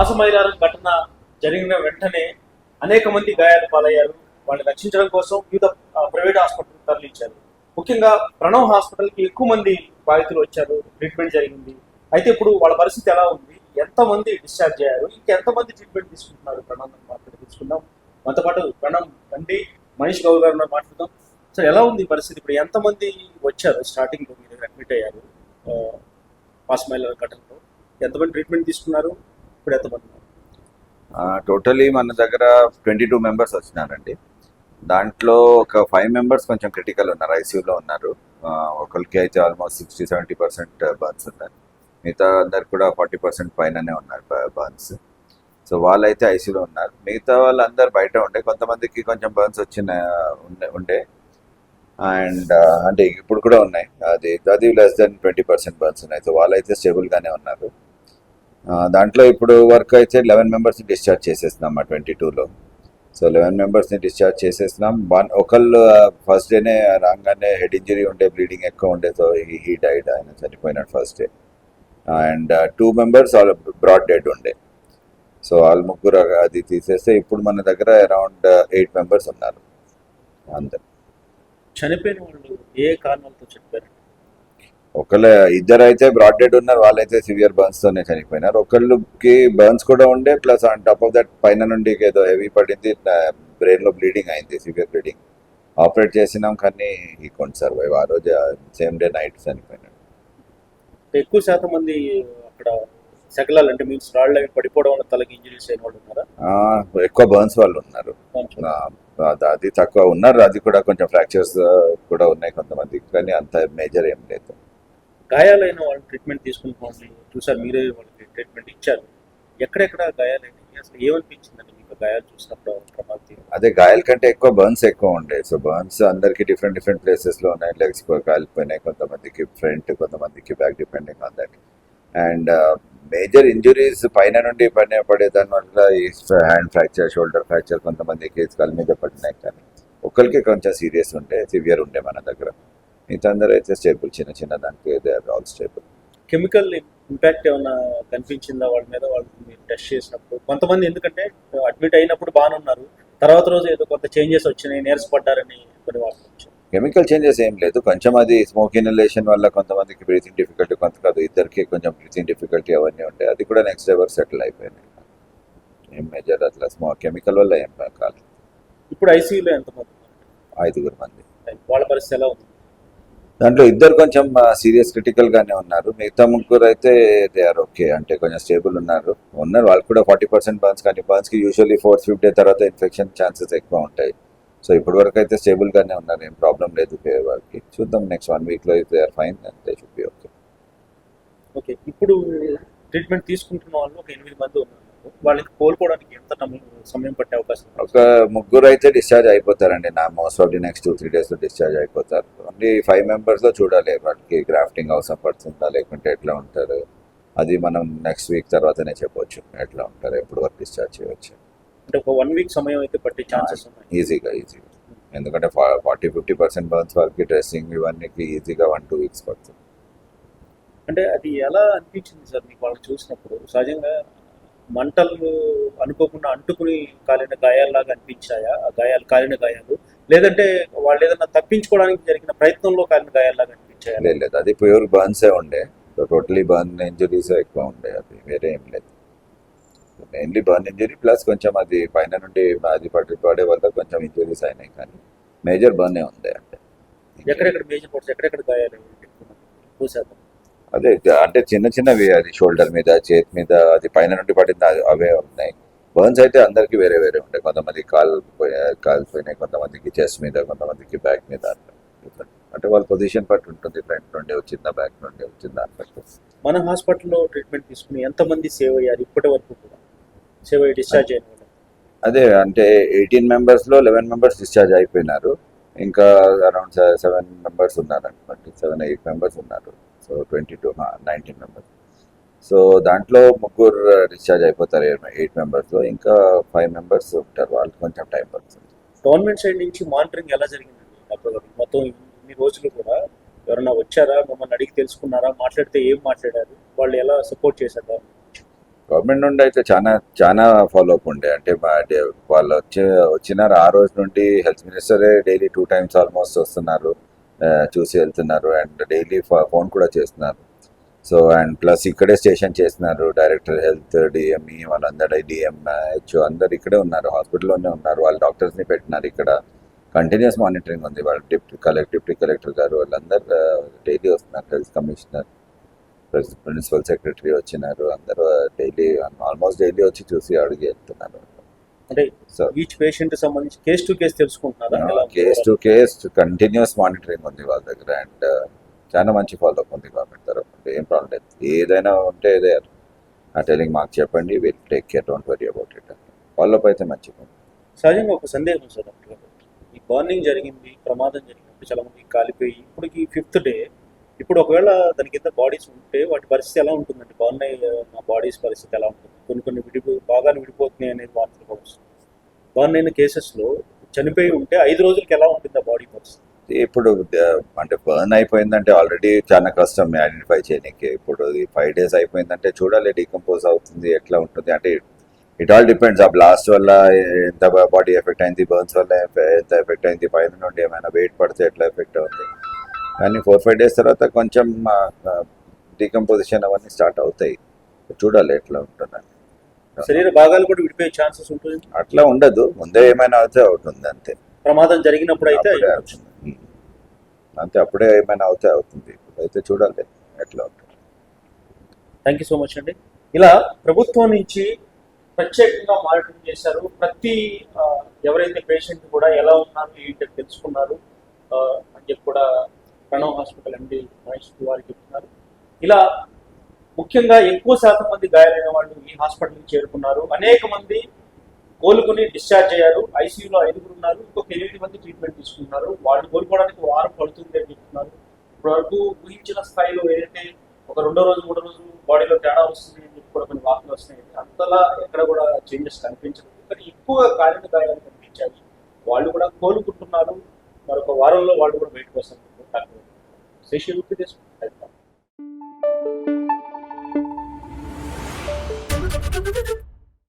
మాసమైరారు ఘటన జరిగిన వెంటనే అనేక మంది గాయాలు పాలయ్యారు. వాళ్ళని రక్షించడం కోసం వివిధ ప్రైవేట్ హాస్పిటల్ తరలించారు. ముఖ్యంగా ప్రణవ్ హాస్పిటల్కి ఎక్కువ మంది బాధితులు వచ్చారు. ట్రీట్మెంట్ జరిగింది. అయితే ఇప్పుడు వాళ్ళ పరిస్థితి ఎలా ఉంది? ఎంతమంది డిశ్చార్జ్ అయ్యారు? ఇంకెంతమంది ట్రీట్మెంట్ తీసుకుంటున్నారు? ప్రణవ్ మాట్లాడి తీసుకుందాం మనతో పాటు ప్రణవ్ బండి మనీష్ గౌడ్ గారు మాట్లాడుతాం మాట్లాడదాం. సార్ ఎలా ఉంది పరిస్థితి? ఇప్పుడు ఎంతమంది వచ్చారు స్టార్టింగ్ మీరు అడ్మిట్ అయ్యారు పాస్మైల్ ఘటనలో. ఎంతమంది ట్రీట్మెంట్ తీసుకున్నారు? ఇప్పుడు ఎంతమంది టోటలీ మన దగ్గర ట్వంటీ టూ మెంబర్స్ వచ్చినారండి. దాంట్లో ఒక ఫైవ్ మెంబర్స్ కొంచెం క్రిటికల్ ఉన్నారు ఐసీయూలో ఉన్నారు. ఒకరికి అయితే almost sixty seventy percent burns ఉన్నారు. మిగతా అందరు కూడా ఫార్టీ పర్సెంట్ పైననే ఉన్నారు బర్న్స్ సో వాళ్ళైతే ఐసీయూలో ఉన్నారు. మిగతా వాళ్ళందరూ బయట ఉండే కొంతమందికి కొంచెం బర్న్స్ వచ్చిన ఉండే ఉండే. అండ్ అంటే ఇప్పుడు కూడా ఉన్నాయి. అది అది less than twenty percent burns ఉన్నాయి. సో వాళ్ళైతే స్టేబుల్గానే ఉన్నారు. దాంట్లో ఇప్పుడు వర్క్ అయితే లెవెన్ మెంబర్స్ని డిశ్చార్జ్ చేసేస్తున్నాం మా ట్వంటీ టూలో సో లెవెన్ మెంబర్స్ని డిశ్చార్జ్ చేసేస్తున్నాం. వన్ ఒకళ్ళు ఫస్ట్ డేనే రాగానే హెడ్ ఇంజరీ ఉండే బ్లీడింగ్ ఎక్కువ ఉండే సో హీ డైడ్ ఆయన చనిపోయినాడు first day and two members all brought dead ఉండే. సో వాళ్ళు ముగ్గురు అది తీసేస్తే ఇప్పుడు మన దగ్గర అరౌండ్ ఎయిట్ మెంబర్స్ ఉన్నారు. అందరు. చనిపోయిన వాళ్ళు ఏ కారణాలతో చెప్పారు ఒకళ్ళ ఇద్దరు అయితే బ్రాడ్ డెడ్ ఉన్నారు వాళ్ళైతే సివియర్ బర్న్స్ తోనే చనిపోయినారు. ఒకళ్ళకి బర్న్స్ కూడా ఉండే plus on top of that పైన నుండి ఏదో హెవీ పడింది బ్రెయిన్లో బ్లీడింగ్ అయింది సివియర్ బ్లీడింగ్ ఆపరేట్ చేసినాం కానీ ఈ కొంత సర్వైవ్ ఆ రోజు సేమ్ డే నైట్ చనిపోయినాడు. ఎక్కువ శాతం మంది అక్కడ శకలాలు అంటే మీన్స్ రాళ్ళు అవి పడిపోవడం వల్ల తలకి ఇంజరీస్ అయిన వాళ్ళు ఉన్నారా? ఎక్కువ బర్న్స్ వాళ్ళు ఉన్నారు. అది- అది తక్కువ ఉన్నారు. అది కూడా కొంచెం ఫ్రాక్చర్స్ కూడా ఉన్నాయి కొంతమందికి కానీ అంత మేజర్ ఏం లేదు. గాయాలైన వాళ్ళు ట్రీట్మెంట్ తీసుకుని వాళ్ళని చూసారు మీరే వాళ్ళకి ట్రీట్మెంట్ ఇచ్చారు. ఎక్కడెక్కడ గాయాలైనవి? అసలు ఏమనిపించిందండి మీకు గాయాలు చూసినప్పుడు ప్రభావితం అదే గాయాల కంటే ఎక్కువ బర్న్స్ ఎక్కువ ఉండే. సో బర్న్స్ అందరికి డిఫరెంట్ డిఫరెంట్ ప్లేసెస్లో ఉన్నాయి. లెగ్స్ కాలిపోయినాయి కొంతమందికి ఫ్రంట్ కొంతమందికి back depending on that and major injuries పైన నుండి పైన పడే దాని వల్ల ఈ హ్యాండ్ ఫ్రాక్చర్ షోల్డర్ ఫ్రాక్చర్ కొంతమందికి కళ్ళ మీద పడినాయి కానీ ఒకరికి కొంచెం సీరియస్ ఉండే సివియర్ ఉండే మన దగ్గర. మిగతా అందరూ అయితే స్టేబుల్ చిన్న చిన్న దానికి they are all stable. Chemical impact ఏమైనా కనిపించిందా వాళ్ళ మీద? వాళ్ళు మీరు టెస్ట్ చేసినప్పుడు? కొంతమంది ఎందుకంటే అడ్మిట్ అయినప్పుడు బాగానే ఉన్నారు. తర్వాత రోజు ఏదో కొంత చేంజెస్ వచ్చినాయి నీరసపడ్డారని కొన్ని వార్తలు వచ్చాయి. కెమికల్ చేంజెస్ ఏం లేదు. కొంచెం అది స్మోక్ ఇన్హలేషన్ వల్ల కొంతమందికి బ్రీతింగ్ డిఫికల్టీ కొంత కాదు. ఇద్దరికి కొంచెం బ్రీతింగ్ డిఫికల్టీ అవన్నీ ఉంటాయి అది కూడా నెక్స్ట్ ఎవర్ సెటిల్ అయిపోయినాయి ఏం మేజర్ అట్లా స్మోక్ కెమికల్ వల్ల ఏం కాదు. ఇప్పుడు ఐసీయూలో ఎంతమంది? ఐదుగురు మంది. వాళ్ళ పరిస్థితి ఎలా ఉంది? దాంట్లో ఇద్దరు కొంచెం సీరియస్ క్రిటికల్ గానే ఉన్నారు. మిగతా ముగ్గురు అయితే దే ఆర్ ఓకే అంటే కొంచెం స్టేబుల్ ఉన్నారు. ఉన్నారు. వాళ్ళు కూడా ఫార్టీ పర్సెంట్ బర్న్స్ కానీ బర్న్స్కి యూజువల్లీ ఫోర్త్ ఫిఫ్త్ డే తర్వాత ఇన్ఫెక్షన్ ఛాన్సెస్ ఎక్కువ ఉంటాయి. సో ఇప్పటి వరకు అయితే స్టేబుల్ గానే ఉన్నారు. ఏం ప్రాబ్లం లేదు పేరు వాళ్ళకి. చూద్దాం నెక్స్ట్ వన్ వీక్లో అయితే are fine they should be okay okay ఇప్పుడు ట్రీట్మెంట్ తీసుకుంటున్న వాళ్ళు ఒక ఎనిమిది మంది ఉన్నారు. వాళ్ళకి కోలుకోవడానికి ఎంత సమయం పట్టే అవకాశం? ఒక ముగ్గురు అయితే డిశ్చార్జ్ అయిపోతారండి. నా most of the next two three డేస్లో డిశ్చార్జ్ అయిపోతారు. ఓన్లీ ఫైవ్ మెంబర్స్లో చూడాలి. వాళ్ళకి గ్రాఫ్టింగ్ అవసరం పడుతుందా లేకుంటే ఎట్లా ఉంటారు? అది మనం నెక్స్ట్ వీక్ తర్వాతనే చెప్పొచ్చు. ఎట్లా ఉంటారు? ఎప్పుడు వరకు డిశ్చార్జ్ చేయవచ్చు అంటే ఒక వన్ వీక్ సమయం అయితే పట్టే ఛాన్సెస్ ఉన్నాయి. ఈజీగా ఈజీగా ఎందుకంటే ఫార్టీ ఫిఫ్టీ పర్సెంట్ బర్న్స్ వరకు డ్రెస్సింగ్ ఇవన్నీ ఈజీగా వన్ టూ వీక్స్ పడుతుంది. అంటే అది ఎలా అనిపించింది సార్ మీకు? వాళ్ళు చూసినప్పుడు సహజంగా మంటలు అనుకోకుండా అంటుకుని కాలిన గాయాల్లాగా అనిపించాయా? ఆ గాయాలు కాలిన గాయాలు? లేదంటే వాళ్ళు ఏదైనా తప్పించుకోవడానికి జరిగిన ప్రయత్నంలో కాలిన గాయాల్లాగా అనిపించాయా? లేదు లేదు. అది ప్యూర్ బర్న్సే ఉండే. టోటలీ బర్న్ ఇంజరీస్ ఎక్కువ ఉండే. అది వేరే ఏం లేదు. మెయిన్లీ బర్న్ ఇంజరీ ప్లస్ కొంచెం అది పైన నుండి అది పడి పడే వల్ల కొంచెం ఇంజరీస్ అయినాయి కానీ మేజర్ బర్నే ఉంది అంటే. ఎక్కడెక్కడ మేజర్ ఎక్కడెక్కడ గాయాలు? ఎక్కువ శాతం. అదే అంటే చిన్న చిన్నవి అది షోల్డర్ మీద చేతి మీద అది పైన నుండి పడింది అవే ఉన్నాయి. బర్న్స్ అయితే అందరికి వేరే వేరే ఉంటాయి. కొంతమంది కాలు పోయా- కాలు పోయినాయి కొంతమందికి చెస్ట్ మీద కొంతమందికి బ్యాక్ మీద. అంటే వాళ్ళ పొజిషన్ బట్టి ఉంటుంది ఫ్రంట్ నుండి వచ్చిందా బ్యాక్ నుండి వచ్చిందా అన్నట్టు మన హాస్పిటల్లో ట్రీట్మెంట్ తీసుకుని ఎంతమంది సేవ్ అయ్యారు ఇప్పటి వరకు కూడా? సేవ్ అయ్యి డిశ్చార్జ్ అయిన అదే అంటే ఎయిటీన్ మెంబర్స్లో లెవెన్ మెంబర్స్ డిశ్చార్జ్ అయిపోయినారు. ఇంకా అరౌండ్ సెవెన్ మెంబర్స్ ఉన్నారు అనుకోండి సెవెన్ ఎయిట్ మెంబర్స్ ఉన్నారు. So twenty two nineteen members so దాంట్లో ముగ్గురు uh, డిశ్చార్జ్ అయిపోతారు. ఎయిట్ మెంబర్స్ ఇంకా ఫైవ్ మెంబర్స్ ఉంటారు. వాళ్ళకి కొంచెం టైం పడుతుంది. గవర్నమెంట్ సైడ్ నుంచి మానిటరింగ్ ఎలా జరిగిందండి? మొత్తం ఇన్ని రోజులు కూడా ఎవరైనా వచ్చారా? మమ్మల్ని అడిగి తెలుసుకున్నారా? మాట్లాడితే ఏం మాట్లాడారు? వాళ్ళు ఎలా సపోర్ట్ చేశారు? గవర్నమెంట్ నుండి అయితే చాలా చాలా ఫాలో అప్ ఉండే. అంటే మా వాళ్ళు వచ్చి వచ్చినారు ఆ రోజు నుండి హెల్త్ మినిస్టరే డైలీ టూ టైమ్స్ ఆల్మోస్ట్ వస్తున్నారు. చూసి వెళ్తున్నారు అండ్ డైలీ ఫోన్ కూడా చేస్తున్నారు. సో అండ్ ప్లస్ ఇక్కడే స్టేషన్ చేస్తున్నారు డైరెక్టర్ హెల్త్ డిఎంఈ వాళ్ళందరూ డిఎం హెచ్ అందరు ఇక్కడే ఉన్నారు. హాస్పిటల్లోనే ఉన్నారు. వాళ్ళ డాక్టర్స్ని పెట్టినారు ఇక్కడ. కంటిన్యూస్ మానిటరింగ్ ఉంది. వాళ్ళ డిప్టీ కలెక్టర్ డిప్టీ కలెక్టర్ గారు వాళ్ళందరూ డైలీ వస్తున్నారు హెల్త్ కమిషనర్. ప్రిన్సిపల్ సెక్రటరీ వచ్చినారు. అందరూ డైలీ ఆల్మోస్ట్ డైలీ వచ్చి చూసి అడిగి వెళ్తున్నారు. అంటే ఈచ్ పేషెంట్ సంబంధించి case to case తెలుసుకుంటున్నారా? Case to case continuous monitoring ఉంది వాళ్ళ దగ్గర అండ్ చాలా మంచి ఫాలో అప్ ఉంది గవర్నమెంట్ తరఫు ఏం ప్రాబ్లం లేదు. ఏదైనా ఉంటే ఇదే ఆ టెలింగ్ మాకు చెప్పండి. Will take care. Don't worry about it. Follow up అయితే మంచిగా సహజంగా ఒక సందేహం సార్. డాక్టర్ ఈ బర్నింగ్ జరిగింది ప్రమాదం జరిగినప్పుడు చాలా మంది కాలిపోయి ఇప్పటికి ఫిఫ్త్ డే ఇప్పుడు ఒకవేళ దాని కింద బాడీస్ ఉంటే వాటి పరిస్థితి ఎలా ఉంటుందండి? బర్న్ మా బాడీస్ పరిస్థితి ఎలా ఉంటుంది? కొన్ని కొన్ని విడిపో భాగాలు విడిపోతున్నాయి అనేది వార్తలు కూడా వస్తుంది బర్న్ అయిన కేసెస్లో చనిపోయి ఉంటే ఐదు రోజులకి ఎలా ఉంటుంది ఆ బాడీ పరిస్థితి? ఇప్పుడు అంటే బర్న్ అయిపోయిందంటే ఆల్రెడీ చాలా కష్టం ఐడెంటిఫై చేయడానికి ఇప్పుడు ఫైవ్ డేస్ అయిపోయిందంటే చూడాలి డీకంపోజ్ అవుతుంది ఎట్లా ఉంటుంది? అంటే ఇట్ ఆల్ డిపెండ్స్. ఆ బ్లాస్ట్ వల్ల ఎంత బాడీ ఎఫెక్ట్ అయింది బర్న్స్ వల్ల ఎంత ఎఫెక్ట్ అయింది పైన నుండి ఏమైనా వెయిట్ పడితే ఎట్లా ఎఫెక్ట్ అవుతుంది కానీ ఫోర్ ఫైవ్ డేస్ తర్వాత కొంచెం డీకంపోజిషన్ అవన్నీ స్టార్ట్ అవుతాయి. చూడాలి ఎట్లా ఉంటుందని. శరీర భాగాలు కూడా విడిపోయే ఛాన్సెస్ ఉంటుంది? అట్లా ఉండదు. ముందే ఏమైనా అవుతే అవుతుంది అంతే. ప్రమాదం జరిగినప్పుడు అయితే. అంతే అప్పుడే ఏమైనా అవుతే అవుతుంది. అయితే చూడాలి ఎట్లా ఉంటుంది. థ్యాంక్ యూ సో మచ్ అండి. ఇలా ప్రభుత్వం నుంచి ప్రత్యేకంగా మానిటరింగ్ చేశారు. ప్రతి ఎవరైతే పేషెంట్ కూడా ఎలా ఉన్నారు ఏంటి తెలుసుకున్నారు అని చెప్పి కూడా ప్రణవ్ హాస్పిటల్ ఎండి మహేష్ తివారి చెప్తున్నారు. ఇలా ముఖ్యంగా ఎక్కువ శాతం మంది గాయాలైన వాళ్ళు ఈ హాస్పిటల్కి చేరుకున్నారు. అనేక మంది కోలుకుని డిశ్చార్జ్ అయ్యారు. ఐసీయూలో ఐదుగురు ఉన్నారు. ఇంకొక ఎనిమిది మంది ట్రీట్మెంట్ తీసుకున్నారు. వాళ్ళు కోలుకోవడానికి వారం పడుతుంది అని చెప్తున్నారు. ఇప్పటివరకు ఊహించిన స్థాయిలో ఏదైతే ఒక రెండో రోజు మూడో రోజు బాడీలో తేడా వస్తుంది అని చెప్పి కూడా కొన్ని వార్తలు వస్తున్నాయి. అంతలా ఎక్కడ కూడా చేంజెస్ కనిపించలేదు. కానీ ఎక్కువగా కాలిన గాయాలు కనిపించాయి. వాళ్ళు కూడా కోలుకుంటున్నారు. మరొక వారంలో వాళ్ళు కూడా బయటకు వస్తారు. session with this Thank you.